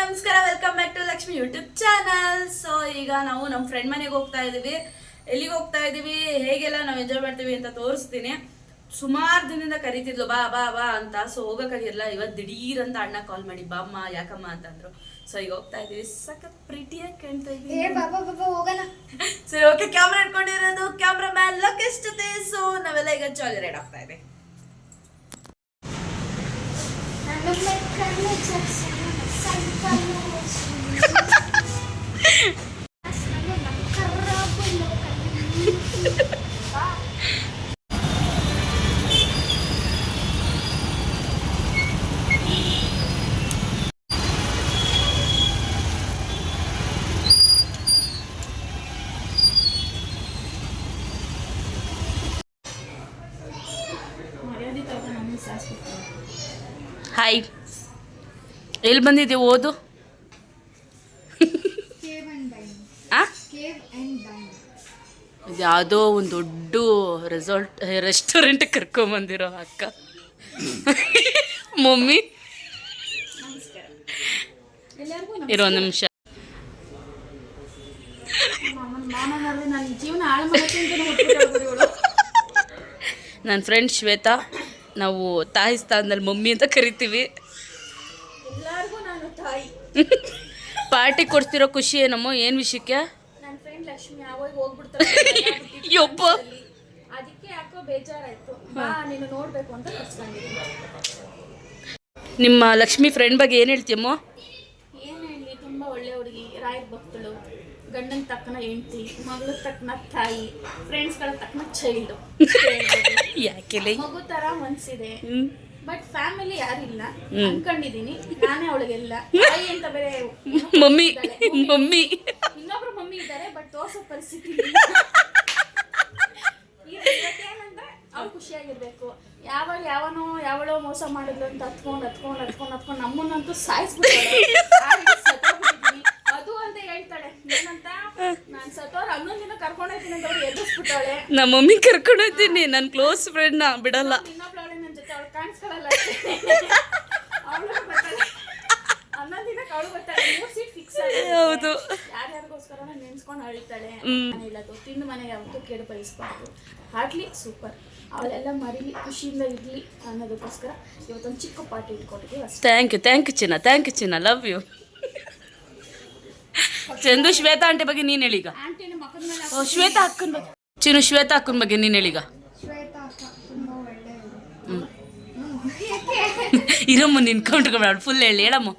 ನಮಸ್ಕಾರ welcome back to Lakshmi YouTube channel so ಈಗ ನಾವು ನಮ್ಮ ಫ್ರೆಂಡ್ ಮನೆಗೆ ಹೋಗ್ತಾ ಇದೀವಿ. ಎಲ್ಲಿಗೆ ಹೋಗ್ತಾ ಇದೀವಿ? ಹೇಗೆಲ್ಲ ನಾವು ಎಂಜಾಯ್ ಮಾಡ್ತೀವಿ ಅಂತ ತೋರಿಸ್ತೀನಿ. ಸುಮಾರು ದಿನದಿಂದ ಕರಿತಿದ್ಲು ಬಾ ಬಾ ಬಾ ಅಂತ. ಸೊ ಹೋಗಕ್ಕಾಗಿರಲ್ಲ ಇವತ್ತು ದಿಢೀರ್ ಅಂತ ಅಣ್ಣ ಕಾಲ್ ಮಾಡಿ ಬಾಮ್ಮ ಯಾಕಮ್ಮ? ಅಂತಂದ್ರು ಸೊ ಈಗ ಹೋಗ್ತಾ ಇದೀವಿ. ಸಖತ್ ಪ್ರೀಟಿಯಾಗಿ ಕಾಣ್ತಾ ಬಾಬಾ ಹೋಗೋಣ. ಸರಿ ಓಕೆ ಕ್ಯಾಮ್ರಾ ಇಟ್ಕೊಂಡಿರೋದು ಕ್ಯಾಮ್ರಾ ಮ್ಯಾನ್ ಲಕ್ ಜೊತೆ. ಸೊ ನಾವೆಲ್ಲ ಈಗ ಜಾಲಿ ರೈಡ್ ಆಗ್ತಾ ಇದೆ ನಾನು ಎಲ್ಲಿ ಬಂದಿದ್ದೀವಿ ಓದು? ಇದು ಯಾವುದೋ ಒಂದು ದೊಡ್ಡ ರೆಸಾರ್ಟ್ ರೆಸ್ಟೋರೆಂಟ್ ಕರ್ಕೊಂಬಂದಿರೋ ಅಕ್ಕ. ಮಮ್ಮಿ. ಇರೋ ಒಂದು ನಿಮಿಷ. ನನ್ನ ಫ್ರೆಂಡ್ ಶ್ವೇತಾ ನಾವು ತಾಯಿಸ್ತಾನದಲ್ಲಿ ಮಮ್ಮಿ ಅಂತ ಕರಿತೀವಿ. ತಾಯಿ ಪಾರ್ಟಿ ಕೊಡ್ತಿರೋ ಖುಷಿ ಏನಮ್ಮ? ಏನು ವಿಷಯಕ್ಕೆ? ನನ್ನ ಫ್ರೆಂಡ್ ಲಕ್ಷ್ಮಿ ಯಾವಾಗ ಹೋಗ್ಬಿಡ್ತಾರೆ ಯೊಬ್ಬ ಅದಕ್ಕೆ ಯಾಕೋ ಬೇಜಾರಾಯ್ತು. ಬಾ ನೀನು ನೋಡ್ಬೇಕು ಅಂತ ಕರ್ಸ್ಕೊಂಡಿದ್ದೀನಿ. ನಿಮ್ಮ ಲಕ್ಷ್ಮಿ ಫ್ರೆಂಡ್ ಬಗ್ಗೆ ಏನು ಹೇಳ್ತೀಯಮ್ಮ? ಏನು ಹೇಳಿ ತುಂಬ ಒಳ್ಳೆ ಹುಡುಗಿ ರಾಯರ್ ಭಕ್ತಳು. ಗಂಡನ ತಕ್ಕನ ಹೆಂಡತಿ ಮಗಳ ತಕ್ಕನ ತಾಯಿ ಫ್ರೆಂಡ್ಸ್ಗಳ ತಕ್ಕನ ಚೈಲ್ಡು ಯಾಕೆ ಮಗು ತರ ಮನ್ಸಿದೆ. ಹ್ಮ್. ಬಟ್ ಫ್ಯಾಮಿಲಿ ಯಾರಿಲ್ಲ. ಅನ್ಕೊಂಡಿದೀನಿ. ನಾನೇ ಅವಳಿಗೆಲ್ಲ. ತಾಯಿ ಅಂತ ಬೇರೆ ಮಮ್ಮಿ. ಮಮ್ಮಿ. ಇನ್ನೊಬ್ರು ಮಮ್ಮಿ ಇದ್ದಾರೆ ಬಟ್ ತೋರ್ಸೋ ಪರಿಸ್ಥಿತಿ. ಏನಂದ್ರೆ ಅವ್ಳು ಖುಷಿಯಾಗಿರ್ಬೇಕು. ಯಾವಾಗ ಯಾವನೋ ಯಾವಳೋ ಮೋಸ ಮಾಡಿದ್ಲು ಅಂತ ಹತ್ಕೊಂಡ್ ಹತ್ಕೊಂಡ್ ಹತ್ಕೊಂಡ್ ಹತ್ಕೊಂಡ್ ನಮ್ಮನ್ನಂತೂ ಸತ್ತೋಗ್ಬಿಟ್ಟಿದೀನಿ. ಅದು ಅಂತ ಹೇಳ್ತಾಳೆ. ಏನಂತ? ನಾನ್ ಸತ್ತೋರ್ ಹನ್ನೊಂದ್ ದಿನ ಕರ್ಕೊಂಡ್ ಅಂತ ಅವ್ರು ನಮ್ಮ ಮಮ್ಮಿ ಕರ್ಕೊಂಡು ಹೋಗ್ತೀನಿ ನನ್ನ ಕ್ಲೋಸ್ ಫ್ರೆಂಡ್ನ ಬಿಡಲ್ಲ. ಹೌದು. ಯಾರ್ಯಾರಿಗೋಸ್ಕರ ನೆನ್ಸ್ಕೊಂಡು ಅಳಿತಾಳೆ? ನಾನು ಹೇಳೋದು ತಿಂದು ಮನೆಗೆ ಯಾವತ್ತೂ ಕೇಡು ಬಯಸ್ಬಾರ್ದು. ಹಾಡ್ಲಿ ಸೂಪರ್. ಅವಳೆಲ್ಲ ಮರಿಲಿ ಖುಷಿಯಿಂದ ಇರ್ಲಿ ಅನ್ನೋದಕ್ಕೋಸ್ಕರ ಇವತ್ತೊಂದು ಚಿಕ್ಕ ಪಾರ್ಟಿ ಇಟ್ಕೊಂಡಿದ್ದೀವಿ ಅಷ್ಟೇ. ಥ್ಯಾಂಕ್ ಯು ಥ್ಯಾಂಕ್ ಯು ಚಿನ್ನ ಥ್ಯಾಂಕ್ ಯು ಚಿನ್ನ love you Chandu Shweta aunty ಬಗ್ಗೆ ನೀನು ಹೇಳೀಗ? ಆಂಟಿನ ಮಕ್ಕದ ಮೇಲೆ ಓ ಶ್ವೇತಾ ಅಕ್ಕನ ಬಗ್ಗೆ. ಚಿನ್ನು ಶ್ವೇತಾ ಅಕ್ಕನ ಬಗ್ಗೆ ನೀನು ಹೇಳೀಗ? ಶ್ವೇತಾ ಅಕ್ಕ ತುಂಬ ಒಳ್ಳೆಯವರು. ಇರಮ್ಮ ನಿನ್ ಕೌಂಟ್ಕೊಬೇಡ ಫುಲ್ ಹೇಳಿ ಹೇಳಮ್ಮ.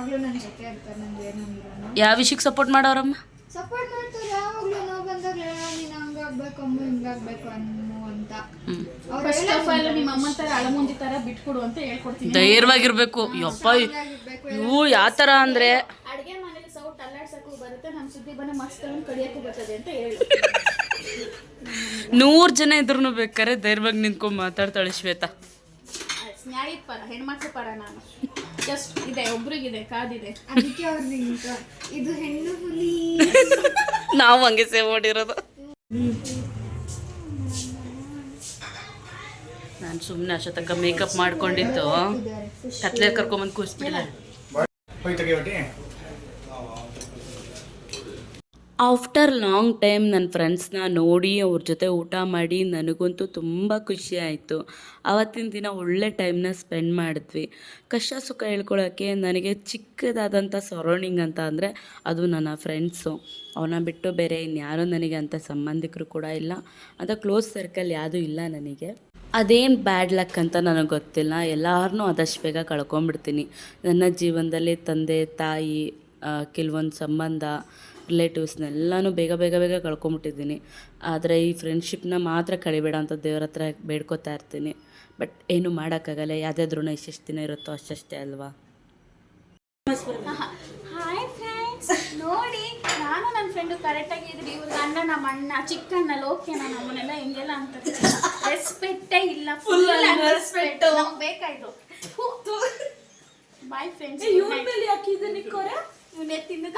ಯಾವಾಗಲೂ ನನ್ನ ಜೊತೆ ಇರ್ತಾರೆ ನನಗೆ ಏನಂದ್ರು ಯಾವ ವಿಷಯಕ್ಕೆ ಸಪೋರ್ಟ್ ಮಾಡೋರಮ್ಮ? ಸಪೋರ್ಟ್ ಮಾಡ್ತಾರೆ ಯಾವಾಗಲೂ ನೋವು ಬಂದಾಗ ನೀನು ಹಂಗಾಗ್ಬೇಕು ಅಮ್ಮ ಹಿಂಗಾಗ್ಬೇಕು ಅನ್ನು ಅಂತ. ಫಸ್ಟ್ ಆಫ್ ಆಲ್ ನಿಮ್ಮ ಅಮ್ಮನ ತರ ಅಳಮುಂಜಿ ತರ ಬಿಟ್ಕೊಡು ಅಂತ ಹೇಳ್ಕೊಡ್ತೀನಿ. ಧೈರ್ಯವಾಗಿರ್ಬೇಕು. ಯಪ್ಪ ಇವು ಯಾವ ಥರ ಅಂದರೆ ಅಡ್ಗೆ ಮನೇಲಿ ಸೌಟ್ ಅಲ್ಲಾಡ್ಸಕ್ಕೂ ಬರುತ್ತೆ ನಮ್ಮ ಸುದ್ದಿ ಬನ್ನ ಮಸ್ತ್ ಕಡಿಯಕ್ಕೂ ಬರ್ತದೆ ಅಂತ ಹೇಳು. ನೂರು ಜನ ಇದ್ರೂ ಬೇಕಾರೆ ಧೈರ್ಯವಾಗಿ ನಿಂತ್ಕೊಂಡು ಮಾತಾಡ್ತಾಳೆ ಶ್ವೇತಾ. ಪರ ಹೆಣ್ಮಕ್ಳ ಪರ ನಾನು. ಜಸ್ಟ್ ಇದೆ ಒಬ್ರಿಗಿದೆ ಕಾದಿದೆ. ಅದಕ್ಕೆ ಇಂತ ಇದು ಹೆಣ್ಣು ಹುಲಿ. ನಾವು ಹಂಗೆ ಸೇವ್ ಮಾಡಿರೋದು. ನಾನು ಸುಮ್ಮನೆ ಅಷ್ಟೊತ್ತಕ್ಕ ಮೇಕಪ್ ಮಾಡ್ಕೊಂಡಿತ್ತು ಕತ್ಲೆ ಕರ್ಕೊಂಬಂದು ತೆಗಿಯೋಟಿ. ಆಫ್ಟರ್ ಲಾಂಗ್ ಟೈಮ್ ನನ್ನ ಫ್ರೆಂಡ್ಸ್ನ ನೋಡಿ ಅವ್ರ ಜೊತೆ ಊಟ ಮಾಡಿ ನನಗಂತೂ ತುಂಬ ಖುಷಿ ಆಯಿತು. ಆವತ್ತಿನ ದಿನ ಒಳ್ಳೆ ಟೈಮ್ನ ಸ್ಪೆಂಡ್ ಮಾಡಿದ್ವಿ. ಕಷ್ಟ ಸುಖ ಹೇಳ್ಕೊಳ್ಳೋಕ್ಕೆ ನನಗೆ ಚಿಕ್ಕದಾದಂಥ ಸರೌಂಡಿಂಗ್ ಅಂತ ಅಂದರೆ ಅದು ನನ್ನ ಫ್ರೆಂಡ್ಸು ಅವನ್ನ ಬಿಟ್ಟು ಬೇರೆ ಇನ್ಯಾರೂ ನನಗೆ ಅಂಥ ಸಂಬಂಧಿಕರು ಕೂಡ ಇಲ್ಲ. ಅಂತ ಕ್ಲೋಸ್ ಸರ್ಕಲ್ ಯಾವುದೂ ಇಲ್ಲ ನನಗೆ. ಅದೇನು ಬ್ಯಾಡ್ ಲಕ್ ಅಂತ ನನಗೆ ಗೊತ್ತಿಲ್ಲ. ಎಲ್ಲರನ್ನೂ ಆದಷ್ಟು ಬೇಗ ಕಳ್ಕೊಂಬಿಡ್ತೀನಿ ನನ್ನ ಜೀವನದಲ್ಲಿ ತಂದೆ, ತಾಯಿ ಕೆಲವೊಂದು ಸಂಬಂಧ ರಿಲೇಟಿವ್ಸ್ನೆಲ್ಲನೂ ಬೇಗ ಬೇಗ ಬೇಗ ಕಳ್ಕೊಂಬಿಟ್ಟಿದ್ದೀನಿ. ಆದರೆ ಈ ಫ್ರೆಂಡ್ಶಿಪ್ನ ಮಾತ್ರ ಕಳಿಬೇಡ ಅಂತ ದೇವ್ರ ಹತ್ರ ಬೇಡ್ಕೊತಾ ಇರ್ತೀನಿ. ಬಟ್ ಏನು ಮಾಡೋಕ್ಕಾಗಲ್ಲ ಯಾವುದೇ ಋಣ ಇಷ್ಟೆಷ್ಟು ದಿನ ಇರುತ್ತೋ ಅಷ್ಟಷ್ಟೇ ಅಲ್ವಾ? ನೋಡಿ ನಾನು ನನ್ನ ಫ್ರೆಂಡು ಕರೆಕ್ಟಾಗಿ ಇದ್ರಿ ಇವ್ರ ಅಣ್ಣ ನಮ್ಮ ಅಣ್ಣ ಚಿಕ್ಕಣ್ಣ ಲೋಕೇನ ನಮ್ಮನ್ನೆಲ್ಲ ಹಿಂಗೆಲ್ಲ ಅಂತ ರೆಸ್ಪೆಕ್ಟೇ ಇಲ್ಲ ಫುಲ್ ರೆಸ್ಪೆಕ್ಟ್ ನಮ್ಗೆ ಬೇಕಾಯ್ತು ಬಾಯ್ ಫ್ರೆಂಡ್ಸ್ ಇವನೇ ತಿನ್ನದ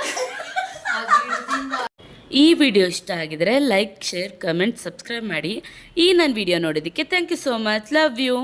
ಈ ವಿಡಿಯೋ ಇಷ್ಟ ಆಗಿದ್ರೆ ಲೈಕ್, ಶೇರ್, ಕಮೆಂಟ್, ಸಬ್ಸ್ಕ್ರೈಬ್ ಮಾಡಿ ಈ ನನ್ನ ವಿಡಿಯೋ ನೋಡೋದಕ್ಕೆ thank you so much love you